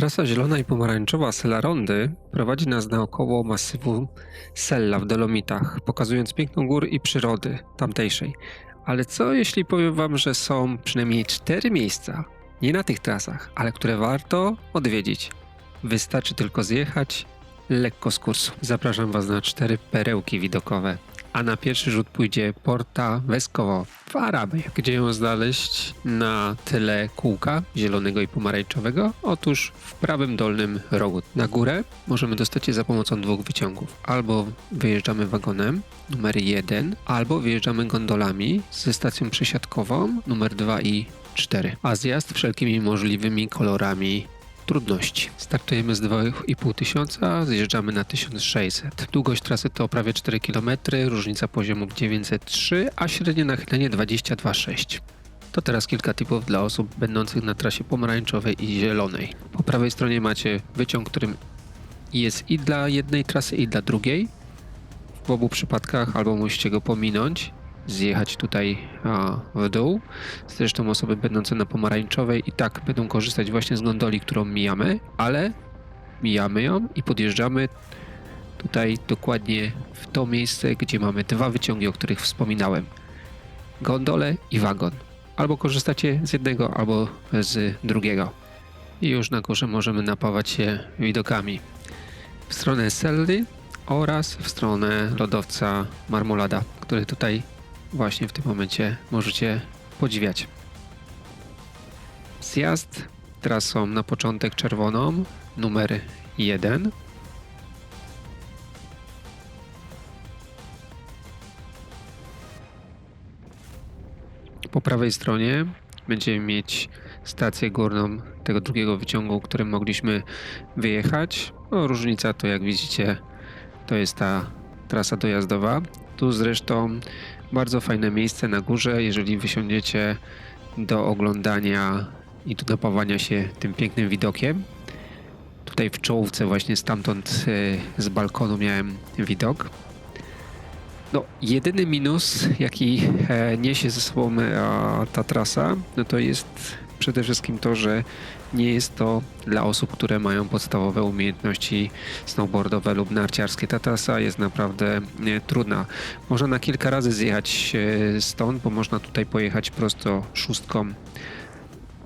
Trasa zielona i pomarańczowa Sela Rondy prowadzi nas naokoło masywu Sella w Dolomitach, pokazując piękną gór i przyrody tamtejszej. Ale co jeśli powiem wam, że są przynajmniej cztery miejsca, nie na tych trasach, ale które warto odwiedzić. Wystarczy tylko zjechać lekko z kursu. Zapraszam was na cztery perełki widokowe. A na pierwszy rzut pójdzie Porta Weskowo w Arabii. Gdzie ją znaleźć na tyle kółka zielonego i pomarańczowego? Otóż w prawym dolnym rogu. Na górę możemy dostać je za pomocą dwóch wyciągów. Albo wyjeżdżamy wagonem numer 1, albo wyjeżdżamy gondolami ze stacją przesiadkową numer 2 i 4. A zjazd wszelkimi możliwymi kolorami trudności. Startujemy z 2,5 tysiąca, zjeżdżamy na 1600. Długość trasy to prawie 4 km, różnica poziomów 903, a średnie nachylenie 22,6. To teraz kilka tipów dla osób będących na trasie pomarańczowej i zielonej. Po prawej stronie macie wyciąg, którym jest i dla jednej trasy, i dla drugiej. W obu przypadkach albo musicie go pominąć, zjechać tutaj a, w dół. Zresztą osoby będące na pomarańczowej i tak będą korzystać właśnie z gondoli, którą mijamy, ale mijamy ją i podjeżdżamy tutaj dokładnie w to miejsce, gdzie mamy dwa wyciągi, o których wspominałem. Gondolę i wagon. Albo korzystacie z jednego, albo z drugiego. I już na górze możemy napawać się widokami. W stronę Selly oraz w stronę lodowca Marmolada, który tutaj właśnie w tym momencie możecie podziwiać. Zjazd trasą na początek czerwoną, numer 1. Po prawej stronie będziemy mieć stację górną tego drugiego wyciągu, którym mogliśmy wyjechać. No, różnica to jak widzicie to jest ta trasa dojazdowa. Tu zresztą bardzo fajne miejsce na górze, jeżeli wysiądziecie do oglądania i do napawania się tym pięknym widokiem. Tutaj w czołówce właśnie stamtąd e, z balkonu miałem widok. No, jedyny minus, jaki e, niesie ze sobą e, ta trasa, no to jest przede wszystkim to, że nie jest to dla osób, które mają podstawowe umiejętności snowboardowe lub narciarskie. Ta trasa jest naprawdę trudna. Można na kilka razy zjechać e, stąd, bo można tutaj pojechać prosto szóstką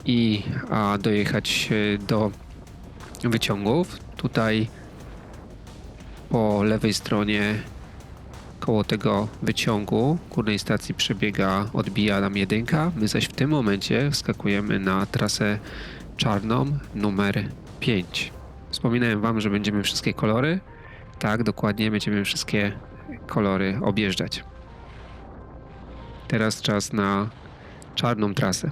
i a, dojechać e, do wyciągów. Tutaj po lewej stronie koło tego wyciągu górnej stacji przebiega, odbija nam jedynka. My zaś w tym momencie wskakujemy na trasę czarną numer 5. Wspominałem Wam, że będziemy wszystkie kolory. Tak, dokładnie będziemy wszystkie kolory objeżdżać. Teraz czas na czarną trasę.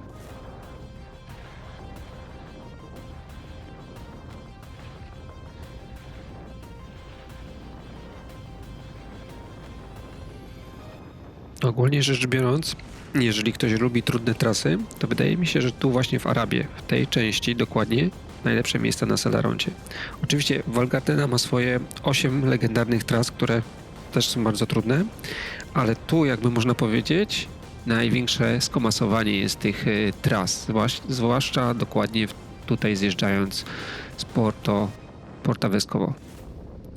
Ogólnie rzecz biorąc, jeżeli ktoś lubi trudne trasy, to wydaje mi się, że tu właśnie w Arabie, w tej części dokładnie, najlepsze miejsca na Selaroncie. Oczywiście Walgardena ma swoje 8 legendarnych tras, które też są bardzo trudne, ale tu jakby można powiedzieć największe skomasowanie jest tych y, tras, zwłaszcza dokładnie tutaj zjeżdżając z Porto, Porta Vescovo.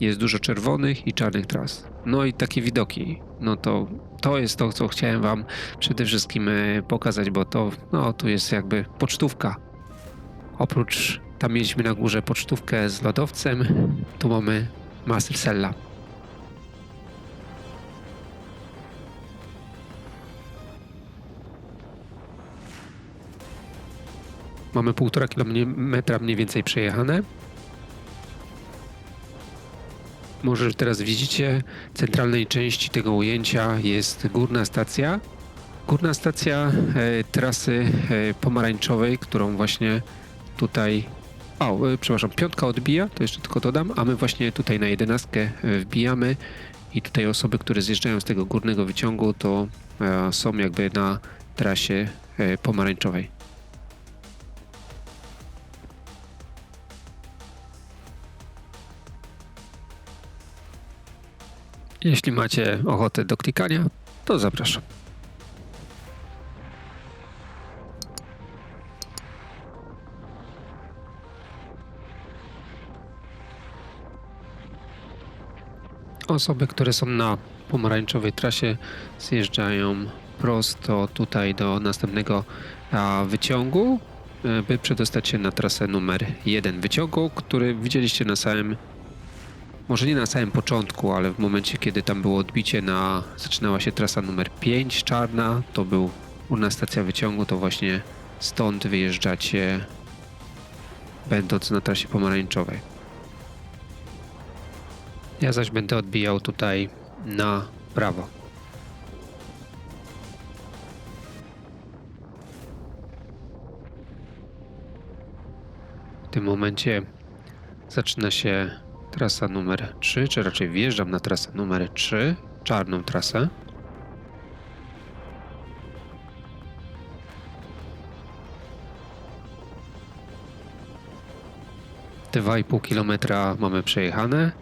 Jest dużo czerwonych i czarnych tras. No i takie widoki. No to to jest to, co chciałem wam przede wszystkim e, pokazać, bo to no, tu jest jakby pocztówka. Oprócz tam mieliśmy na górze pocztówkę z lodowcem, tu mamy Mastersella. Mamy półtora kilometra mniej więcej przejechane. Może teraz widzicie, w centralnej części tego ujęcia jest górna stacja. Górna stacja e, trasy e, pomarańczowej, którą właśnie tutaj o, e, przepraszam, piątka odbija, to jeszcze tylko dodam, a my właśnie tutaj na jedenastkę e, wbijamy i tutaj osoby, które zjeżdżają z tego górnego wyciągu, to e, są jakby na trasie e, pomarańczowej. Jeśli macie ochotę do klikania, to zapraszam. Osoby, które są na pomarańczowej trasie, zjeżdżają prosto tutaj do następnego wyciągu, e, by przedostać się na trasę numer 1 wyciągu, który widzieliście na samym może nie na samym początku, ale w momencie, kiedy tam było odbicie na, zaczynała się trasa numer 5 czarna, to był u nas stacja wyciągu, to właśnie stąd wyjeżdżacie, będąc na trasie pomarańczowej. Ja zaś będę odbijał tutaj na prawo. W tym momencie zaczyna się trasa numer 3, czy raczej wjeżdżam na trasę numer 3, czarną trasę. Dwa i pół kilometra mamy przejechane.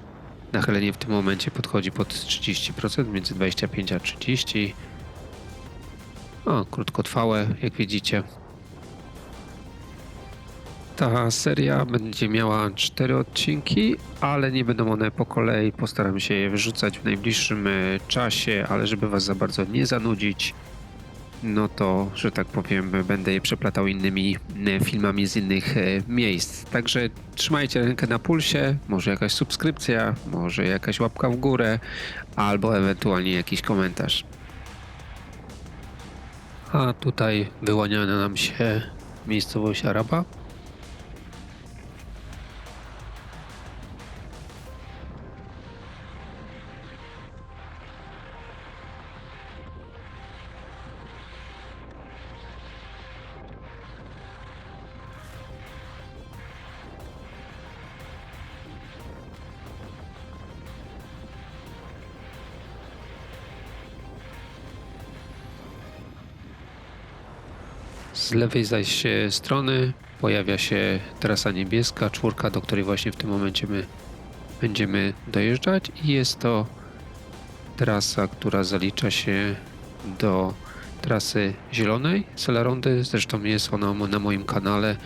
Nachylenie w tym momencie podchodzi pod 30%, między 25 a 30. O, krótkotrwałe, jak widzicie. Ta seria będzie miała cztery odcinki, ale nie będą one po kolei. Postaram się je wyrzucać w najbliższym e, czasie, ale żeby was za bardzo nie zanudzić, no to, że tak powiem, będę je przeplatał innymi e, filmami z innych e, miejsc. Także trzymajcie rękę na pulsie, może jakaś subskrypcja, może jakaś łapka w górę, albo ewentualnie jakiś komentarz. A tutaj wyłania nam się miejscowość Araba. Z lewej zaś strony pojawia się trasa niebieska, czwórka, do której właśnie w tym momencie my będziemy dojeżdżać i jest to trasa, która zalicza się do trasy zielonej Celerondy. Zresztą jest ona na moim kanale,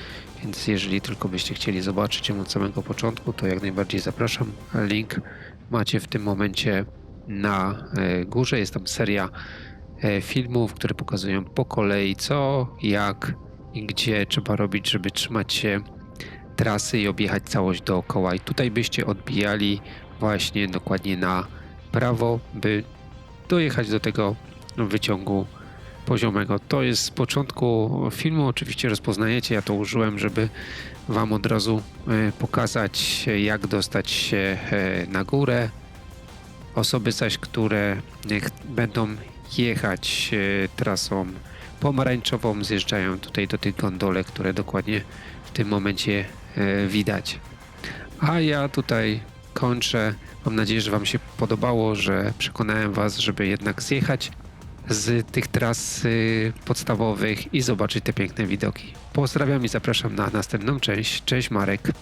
więc jeżeli tylko byście chcieli zobaczyć ją od samego początku, to jak najbardziej zapraszam. Link macie w tym momencie na e, górze. Jest tam seria filmów, które pokazują po kolei co, jak i gdzie trzeba robić, żeby trzymać się trasy i objechać całość dookoła. I tutaj byście odbijali właśnie dokładnie na prawo, by dojechać do tego wyciągu poziomego. To jest z początku filmu, oczywiście rozpoznajecie, ja to użyłem, żeby wam od razu e, pokazać jak dostać się e, na górę. Osoby zaś, które e, będą jechać e, trasą pomarańczową, zjeżdżają tutaj do tych gondolek, które dokładnie w tym momencie e, widać. A ja tutaj kończę. Mam nadzieję, że Wam się podobało, że przekonałem Was, żeby jednak zjechać z tych tras y, podstawowych i zobaczyć te piękne widoki. Pozdrawiam i zapraszam na następną część. Cześć Marek.